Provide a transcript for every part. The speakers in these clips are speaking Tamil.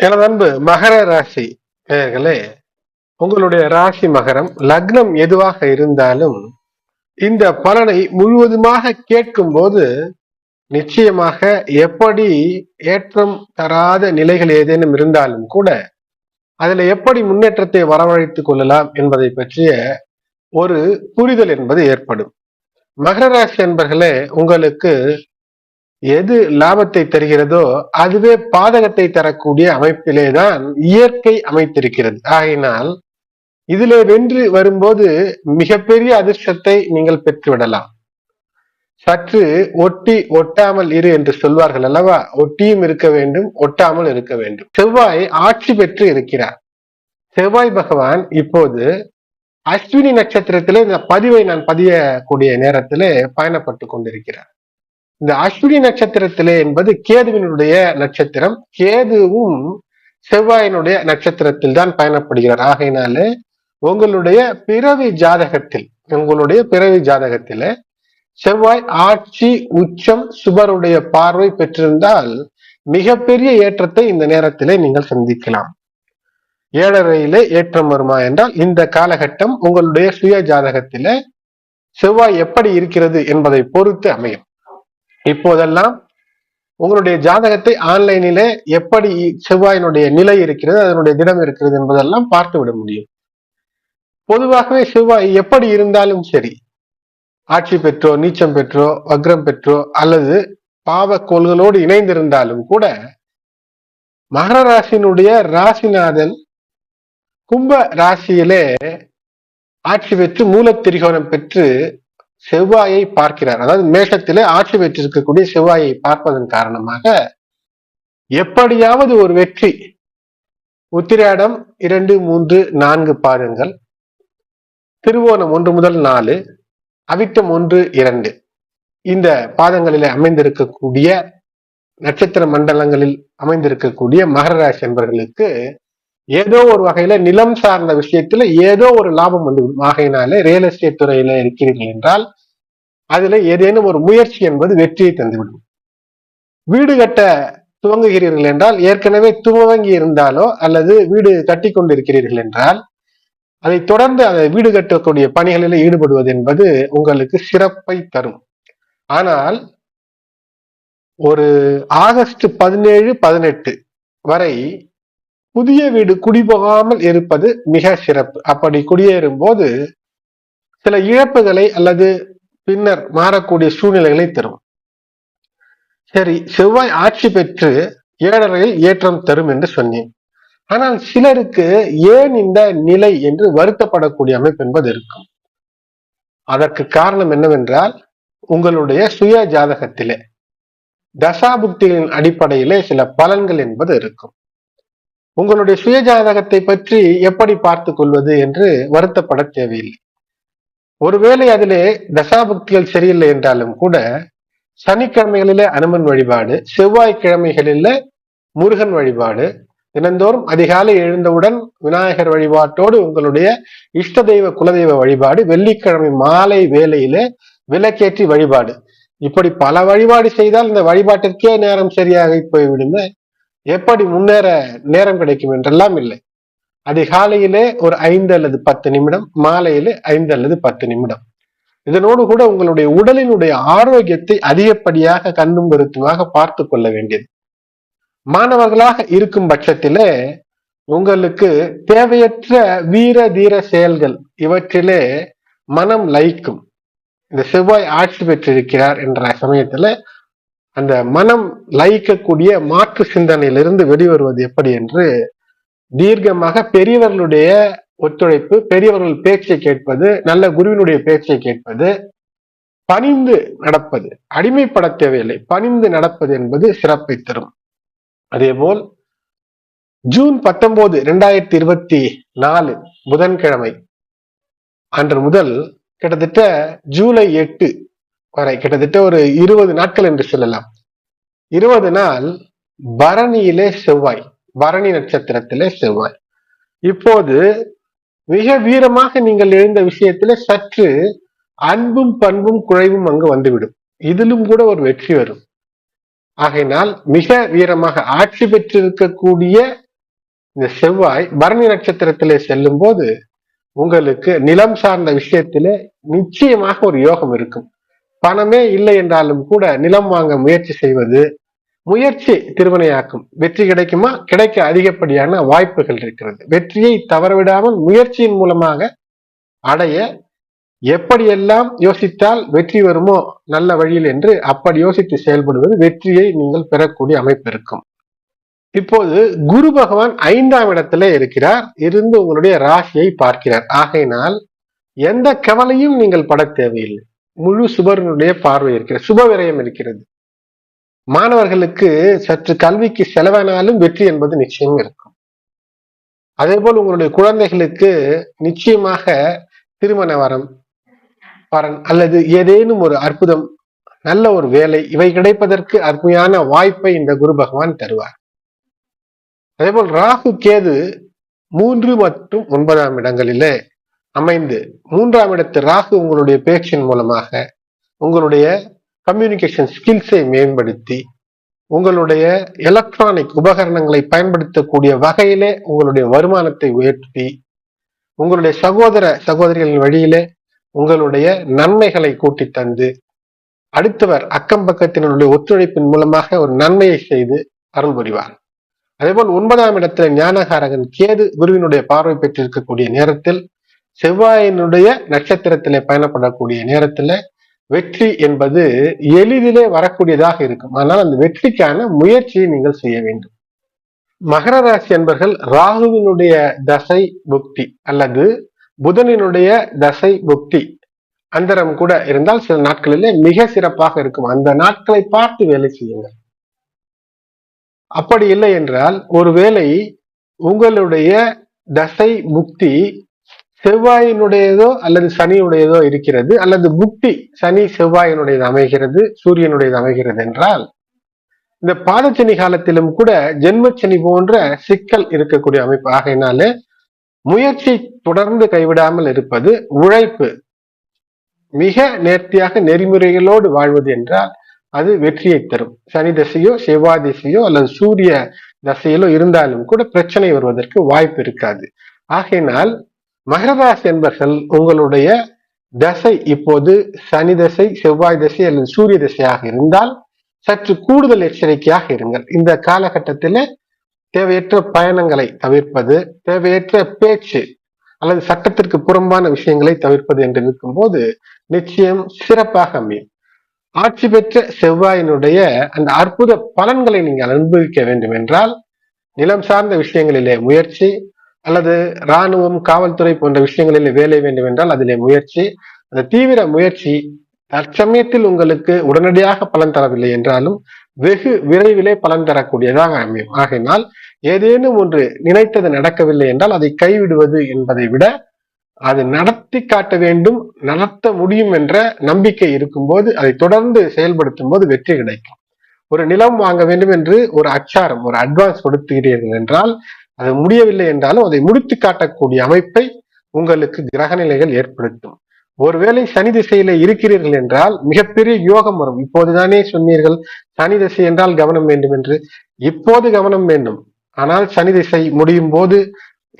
எனது அன்பு மகர ராசி நேயர்களே உங்களுடைய ராசி மகரம் லக்னம் எதுவாக இருந்தாலும் இந்த பலனை முழுவதுமாக கேட்கும் போது நிச்சயமாக எப்படி ஏற்றம் தராத நிலைகள் ஏதேனும் இருந்தாலும் கூட அதுல எப்படி முன்னேற்றத்தை வரவழைத்துக் கொள்ளலாம் என்பதை பற்றிய ஒரு புரிதல் என்பது ஏற்படும். மகர ராசி என்பர்களே உங்களுக்கு எது லாபத்தை தருகிறதோ அதுவே பாதகத்தை தரக்கூடிய அமைப்பிலே தான் இயற்கை அமைத்திருக்கிறது. ஆகையினால் இதிலே வென்று வரும்போது மிகப்பெரிய அதிர்ஷ்டத்தை நீங்கள் பெற்றுவிடலாம். சற்று ஒட்டி ஒட்டாமல் இரு என்று சொல்வார்கள் அல்லவா? ஒட்டியும் இருக்க வேண்டும் ஒட்டாமல் இருக்க வேண்டும். செவ்வாய் ஆட்சி பெற்று இருக்கிறார். செவ்வாய் பகவான் இப்போது அஸ்வினி நட்சத்திரத்திலே இந்த பதிவை நான் பதியக்கூடிய நேரத்திலே பயணப்பட்டு கொண்டிருக்கிறார். இந்த அஸ்வினி நட்சத்திரத்திலே என்பது கேதுவினுடைய நட்சத்திரம். கேதுவும் செவ்வாயினுடைய நட்சத்திரத்தில் தான் பயணப்படுகிறார். ஆகையினாலே உங்களுடைய பிறவி ஜாதகத்தில் உங்களுடைய பிறவி ஜாதகத்தில செவ்வாய் ஆட்சி உச்சம் சுபருடைய பார்வை பெற்றிருந்தால் மிகப்பெரிய ஏற்றத்தை இந்த நேரத்திலே நீங்கள் சந்திக்கலாம். ஏழரையிலே ஏற்றம் வருமா என்றால் இந்த காலகட்டம் உங்களுடைய சுய ஜாதகத்தில செவ்வாய் எப்படி இருக்கிறது என்பதை பொறுத்து அமையும். இப்போதெல்லாம் உங்களுடைய ஜாதகத்தை ஆன்லைனிலே எப்படி செவ்வாயினுடைய நிலை இருக்கிறது அதனுடைய தினம் இருக்கிறது என்பதெல்லாம் பார்த்து விட முடியும். பொதுவாகவே செவ்வாய் எப்படி இருந்தாலும் சரி ஆட்சி பெற்றோ நீச்சம் பெற்றோ வக்ரம் பெற்றோ அல்லது பாவ கோள்களோடு இணைந்திருந்தாலும் கூட மகர ராசியினுடைய ராசிநாதன் கும்ப ராசியிலே ஆட்சி பெற்று மூலத்திரிகோணம் பெற்று செவ்வாயை பார்க்கிறார். அதாவது மேஷத்திலே ஆட்சி பெற்றிருக்கக்கூடிய செவ்வாயை பார்ப்பதன் காரணமாக எப்படியாவது ஒரு வெற்றி. உத்திராடம் இரண்டு மூன்று நான்கு பாதங்கள். திருவோணம் ஒன்று முதல் நாலு. அவிட்டம் ஒன்று இரண்டு. இந்த பாதங்களில் அமைந்திருக்கக்கூடிய நட்சத்திர மண்டலங்களில் அமைந்திருக்கக்கூடிய மகர ராசி என்பவர்களுக்கு ஏதோ ஒரு வகையில நிலம் சார்ந்த விஷயத்துல ஏதோ ஒரு லாபம் வந்து ஆகையினால ரியல் எஸ்டேட் துறையில இருக்கிறீர்கள் என்றால் அதுல ஏதேனும் ஒரு முயற்சி என்பது வெற்றியை தந்துவிடும். வீடு கட்ட துவங்குகிறீர்கள் என்றால் ஏற்கனவே துவங்கி இருந்தாலோ அல்லது வீடு கட்டி கொண்டிருக்கிறீர்கள் என்றால் அதை தொடர்ந்து அதை வீடு கட்டக்கூடிய பணிகளில் ஈடுபடுவது என்பது உங்களுக்கு சிறப்பை தரும். ஆனால் ஒரு ஆகஸ்ட் பதினேழு பதினெட்டு வரை புதிய வீடு குடிபோகாமல் இருப்பது மிக சிறப்பு. அப்படி குடியேறும் போது சில இழப்புகளை அல்லது பின்னர் மாறக்கூடிய சூழ்நிலைகளை தரும். சரி செவ்வாய் ஆட்சி பெற்று ஏழரையில் ஏற்றம் தரும் என்று சொன்னேன். ஆனால் சிலருக்கு ஏன் இந்த நிலை என்று வருத்தப்படக்கூடிய அமைப்பு என்பது இருக்கும். அதற்கு காரணம் என்னவென்றால் உங்களுடைய சுய ஜாதகத்திலே தசாபுக்திகளின் அடிப்படையிலே சில பலன்கள் என்பது இருக்கும். உங்களுடைய சுய ஜாதகத்தை பற்றி எப்படி பார்த்து கொள்வது என்று வருத்தப்பட தேவையில்லை. ஒருவேளை அதிலே தசாபக்திகள் சரியில்லை என்றாலும் கூட சனிக்கிழமைகளிலே அனுமன் வழிபாடு செவ்வாய்க்கிழமைகளில முருகன் வழிபாடு தினந்தோறும் அதிகாலை எழுந்தவுடன் விநாயகர் வழிபாட்டோடு உங்களுடைய இஷ்ட தெய்வ குலதெய்வ வழிபாடு வெள்ளிக்கிழமை மாலை வேலையில விலக்கேற்றி வழிபாடு. இப்படி பல வழிபாடு செய்தால் இந்த வழிபாட்டிற்கே நேரம் சரியாக போய்விடுமே எப்படி முன்னேற நேரம் கிடைக்கும் என்றெல்லாம் இல்லை. அதிகாலையிலே ஒரு ஐந்து அல்லது பத்து நிமிடம் மாலையிலே ஐந்து அல்லது பத்து நிமிடம். இதனோடு கூட உங்களுடைய உடலினுடைய ஆரோக்கியத்தை அதிகப்படியாக கண்ணும் கருத்துமாக பார்த்து கொள்ள வேண்டியது. மாணவர்களாக இருக்கும் பட்சத்திலே உங்களுக்கு தேவையற்ற வீர தீர செயல்கள் இவற்றிலே மனம் லயிக்கும். இந்த செவ்வாய் ஆட்சி பெற்றிருக்கிறார் என்ற சமயத்துல அந்த மனம் லயிக்கக்கூடிய மாற்று சிந்தனையிலிருந்து வெளிவருவது எப்படி என்று தீர்க்கமாக பெரியவர்களுடைய ஒத்துழைப்பு பெரியவர்கள் பேச்சை கேட்பது நல்ல குருவினுடைய பேச்சை கேட்பது பணிந்து நடப்பது அடிமைப்பட தேவையில்லை பணிந்து நடப்பது என்பது சிறப்பை தரும். அதேபோல் ஜூன் பத்தொன்பது இரண்டாயிரத்தி இருபத்தி நாலு புதன்கிழமை அன்று முதல் கிட்டத்தட்ட ஜூலை எட்டு வரை கிட்டத்தட்ட ஒரு இருபது நாட்கள் என்று சொல்லலாம். இருபது நாள் பரணியிலே செவ்வாய் பரணி நட்சத்திரத்திலே செவ்வாய். இப்போது மிக வீரமாக நீங்கள் எழுந்த விஷயத்திலே சற்று அன்பும் பண்பும் குழைவும் அங்கு வந்துவிடும். இதிலும் கூட ஒரு வெற்றி வரும். ஆகையினால் மிக வீரமாக ஆட்சி பெற்றிருக்கக்கூடிய இந்த செவ்வாய் பரணி நட்சத்திரத்திலே செல்லும் போது உங்களுக்கு நிலம் சார்ந்த விஷயத்திலே நிச்சயமாக ஒரு யோகம் இருக்கும். பணமே இல்லை என்றாலும் கூட நிலம் வாங்க முயற்சி செய்வது முயற்சி திருமணையாக்கும். வெற்றி கிடைக்குமா? கிடைக்க அதிகப்படியான வாய்ப்புகள் இருக்கிறது. வெற்றியை தவறவிடாமல் முயற்சியின் மூலமாக அடைய எப்படியெல்லாம் யோசித்தால் வெற்றி வருமோ நல்ல வழியில் என்று அப்படி யோசித்து செயல்படுவது வெற்றியை நீங்கள் பெறக்கூடிய அமைப்பு இருக்கும். இப்போது குரு பகவான் ஐந்தாம் இடத்துல இருக்கிறார். இருந்து உங்களுடைய ராசியை பார்க்கிறார். ஆகையினால் எந்த கவலையும் நீங்கள் பட தேவையில்லை. முழு சுபரனுடைய பார்வை இருக்கிறது சுப விரயம் இருக்கிறது. மாணவர்களுக்கு சற்று கல்விக்கு செலவானாலும் வெற்றி என்பது நிச்சயம் இருக்கும். அதே போல் உங்களுடைய குழந்தைகளுக்கு நிச்சயமாக திருமண வரம் வரன் அல்லது ஏதேனும் ஒரு அற்புதம் நல்ல ஒரு வேலை இவை கிடைப்பதற்கு அருமையான வாய்ப்பை இந்த குரு பகவான் தருவார். அதேபோல் ராகு கேது மூன்று மற்றும் ஒன்பதாம் இடங்களிலே அமைந்து மூன்றாம் இடத்து ராகு உங்களுடைய பேச்சின் மூலமாக உங்களுடைய கம்யூனிகேஷன் ஸ்கில்ஸை மேம்படுத்தி உங்களுடைய எலக்ட்ரானிக் உபகரணங்களை பயன்படுத்தக்கூடிய வகையிலே உங்களுடைய வருமானத்தை உயர்த்தி உங்களுடைய சகோதர சகோதரிகளின் வழியிலே உங்களுடைய நன்மைகளை கூட்டி தந்து அடுத்தவர் அக்கம் பக்கத்தினுடைய ஒத்துழைப்பின் மூலமாக ஒரு நன்மையை செய்து அருள் புரிவார். அதேபோல் ஒன்பதாம் இடத்துல ஞானகாரகன் கேது குருவினுடைய பார்வை பெற்றிருக்கக்கூடிய நேரத்தில் செவ்வாயினுடைய நட்சத்திரத்திலே பயணப்படக்கூடிய நேரத்துல வெற்றி என்பது எளிதிலே வரக்கூடியதாக இருக்கும். ஆனால் அந்த வெற்றிக்கான முயற்சியை நீங்கள் செய்ய வேண்டும். மகர ராசி என்பர்கள் ராகுவினுடைய தசை புக்தி அல்லது புதனினுடைய தசை புக்தி அந்தரம் கூட இருந்தால் சில நாட்களிலே மிக சிறப்பாக இருக்கும். அந்த நாட்களை பார்த்து வேலை செய்யுங்கள். அப்படி இல்லை என்றால் ஒருவேளை உங்களுடைய தசை புக்தி செவ்வாயினுடையதோ அல்லது சனியுடையதோ இருக்கிறது அல்லது புக்தி சனி செவ்வாயினுடையது அமைகிறது சூரியனுடையது அமைகிறது என்றால் இந்த பாதச்சனி காலத்திலும் கூட ஜென்மச்சனி போன்ற சிக்கல் இருக்கக்கூடிய அமைப்பு. ஆகையினாலே முயற்சி தொடர்ந்து கைவிடாமல் இருப்பது உழைப்பு. மிக நேர்த்தியாக நெறிமுறைகளோடு வாழ்வது என்றால் அது வெற்றியை தரும். சனி தசையோ செவ்வாய் திசையோ அல்லது சூரிய தசையிலோ இருந்தாலும் கூட பிரச்சனை வருவதற்கு வாய்ப்பு இருக்காது. ஆகையினால் மகரராசி என்பர்கள் உங்களுடைய தசை இப்போது சனி தசை செவ்வாய் தசை அல்லது சூரிய தசையாக இருந்தால் சற்று கூடுதல் எச்சரிக்கையாக இருங்கள். இந்த காலகட்டத்தில் தேவையற்ற பயணங்களை தவிர்ப்பது தேவையற்ற பேச்சு அல்லது சட்டத்திற்கு புறம்பான விஷயங்களை தவிர்ப்பது என்று இருக்கும்போது நிச்சயம் சிறப்பாக அமையும். ஆட்சி பெற்ற செவ்வாயினுடைய அந்த அற்புத பலன்களை நீங்கள் அனுபவிக்க வேண்டும் என்றால் நிலம் சார்ந்த விஷயங்களிலே முயற்சி அல்லது இராணுவம் காவல்துறை போன்ற விஷயங்களில் வேலை வேண்டும் என்றால் அதிலே முயற்சி அந்த தீவிர முயற்சி தற்சமயத்தில் உங்களுக்கு உடனடியாக பலன் தரவில்லை என்றாலும் வெகு விரைவிலே பலன் தரக்கூடியதாக அமையும். ஆகையினால் ஏதேனும் ஒன்று நினைத்தது நடக்கவில்லை என்றால் அதை கைவிடுவது என்பதை விட அது நடத்தி காட்ட வேண்டும் நடத்த முடியும் என்ற நம்பிக்கை இருக்கும்போது அதை தொடர்ந்து செயல்படுத்தும் போது வெற்றி கிடைக்கும். ஒரு நிலம் வாங்க வேண்டும் என்று ஒரு அச்சாரம் ஒரு அட்வான்ஸ் கொடுத்துகிறீர்கள் என்றால் அது முடியவில்லை என்றாலும் அதை முடித்து காட்டக்கூடிய அமைப்பை உங்களுக்கு கிரகநிலைகள் ஏற்படுத்தும். ஒருவேளை சனி திசையில இருக்கிறீர்கள் என்றால் மிகப்பெரிய யோகம் வரும். இப்போதுதானே சொன்னீர்கள் சனி திசை என்றால் கவனம் வேண்டும் என்று. இப்போது கவனம் வேண்டும். ஆனால் சனி திசை முடியும் போது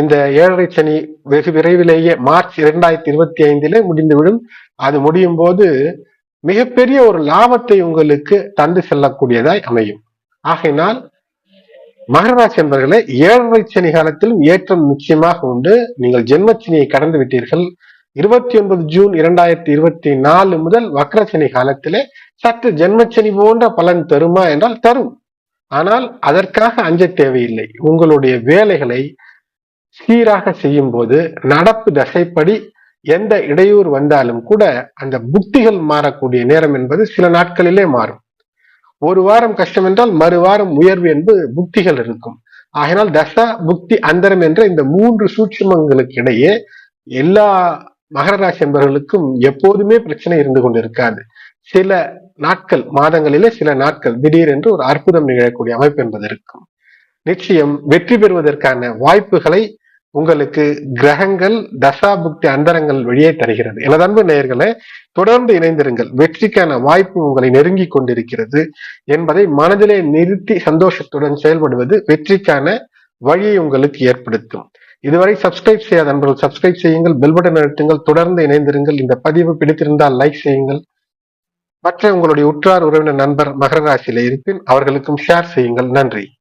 இந்த ஏழரை சனி வெகு விரைவிலேயே மார்ச் இரண்டாயிரத்தி இருபத்தி ஐந்திலே முடிந்துவிடும். அது முடியும் போது மிகப்பெரிய ஒரு லாபத்தை உங்களுக்கு தந்து செல்லக்கூடியதாய் அமையும். ஆகையினால் மகராசி என்பர்களே ஏழரை சனி காலத்திலும் ஏற்றம் நிச்சயமாக உண்டு. நீங்கள் ஜென்மச்சனியை கடந்து விட்டீர்கள். இருபத்தி ஒன்பது ஜூன் இரண்டாயிரத்தி இருபத்தி நாலு முதல் வக்ரசனி காலத்திலே சற்று ஜென்மச்சனி போன்ற பலன் தருமா என்றால் தரும். ஆனால் அதற்காக அஞ்ச தேவையில்லை. உங்களுடைய வேலைகளை சீராக செய்யும் போது நடப்பு தசைப்படி எந்த இடையூறு வந்தாலும் கூட அந்த புக்திகள் மாறக்கூடிய நேரம் என்பது சில நாட்களிலே மாறும். ஒரு வாரம் கஷ்டம் என்றால் மறு வாரம் உயர்வு என்பது புக்திகள் இருக்கும். ஆகினால் தசா புக்தி அந்தரம் என்ற இந்த மூன்று சூட்சமங்களுக்கு இடையே எல்லா மகர ராசி என்பவர்களுக்கும் எப்போதுமே பிரச்சனை இருந்து கொண்டிருக்காது. சில நாட்கள் மாதங்களிலே சில நாட்கள் திடீரென்று ஒரு அற்புதம் நிகழக்கூடிய அமைப்பு என்பது இருக்கும். நிச்சயம் வெற்றி பெறுவதற்கான வாய்ப்புகளை உங்களுக்கு கிரகங்கள் தசாபுக்தி அந்தரங்கள் வழியே தருகிறது. எனது அன்பு நேயர்களே தொடர்ந்து இணைந்திருங்கள். வெற்றிக்கான வாய்ப்பு உங்களை நெருங்கி கொண்டிருக்கிறது என்பதை மனதிலே நிறுத்தி சந்தோஷத்துடன் செயல்படுவது வெற்றிக்கான வழியை உங்களுக்கு ஏற்படுத்தும். இதுவரை சப்ஸ்கிரைப் செய்யாத நண்பர்கள் சப்ஸ்கிரைப் செய்யுங்கள். பெல் பட்டன் அழுத்துங்கள். தொடர்ந்து இணைந்திருங்கள். இந்த பதிவு பிடித்திருந்தால் லைக் செய்யுங்கள். மற்ற உங்களுடைய உற்றார் உறவினர் நண்பர் மகர ராசியில இருப்பின் அவர்களுக்கும் ஷேர் செய்யுங்கள். நன்றி.